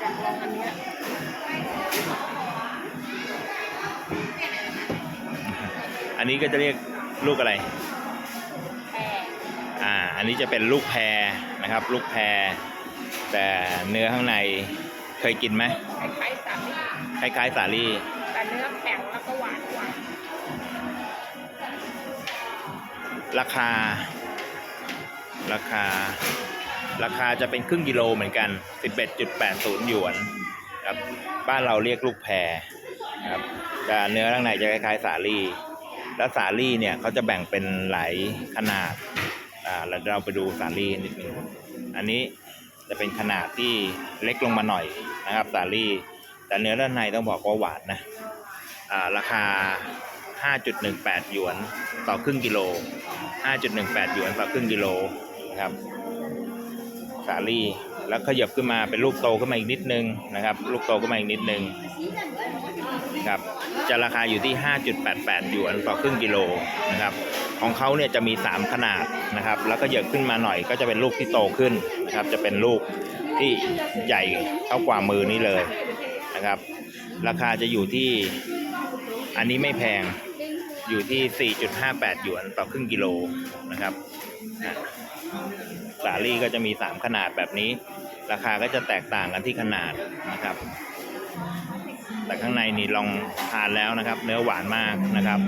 อยากลองอันเนี้ยอันนี้ก็จะเรียกลูกอะไรแพรอ่า อันนี้จะเป็นลูกแพรนะครับ ลูกแพร แต่เนื้อข้างในเคยกินไหมคล้ายๆสาลี่คล้ายๆสาลี่แต่เนื้อแข็งแล้วก็หวานกว่าราคา ราคา ราคาจะเป็นครึ่งกิโลเหมือนกัน 11.80 หยวนครับบ้านเราเรียกลูกแพรครับจะเนื้อข้างในจะคล้ายๆสาลี่ แล้วสาลี่เนี่ยเขาจะแบ่งเป็นหลายขนาดอ่าเราเราไปดูสาลี่นิดนึงอันนี้จะเป็นขนาดที่เล็กลงมาหน่อยนะครับสาลี่ แต่เนื้อด้านในต้องบอกว่าหวานนะอ่าราคา 5.18 หยวนต่อครึ่งกิโล 5.18 หยวนต่อครึ่งกิโลนะครับ สาลี่แล้วขยับขึ้นมาเป็นลูกโตขึ้นมาอีกนิดนึงนะครับ ลูกโตขึ้นมาอีกนิดนึงครับจะราคาอยู่ที่ 5.88 หยวนต่อครึ่งกิโลนะครับของเขาเนี่ยจะมี 3 ขนาดนะครับ แล้วก็เหยิบขึ้นมาหน่อยก็จะเป็นลูกที่โตขึ้นนะครับ จะเป็นลูกที่ใหญ่เท่ากว่ามือนี้เลยนะครับ ราคาจะอยู่ที่อันนี้ไม่แพงอยู่ที่ 4.58 หยวนต่อครึ่งกิโลนะครับาลี่ก็จะมี 3 ขนาดแบบนี้ ราคาก็จะแตกต่างกันที่ขนาดนะครับ แต่ข้างในนี่ลองทานแล้วนะครับ เนื้อหวานมากนะครับ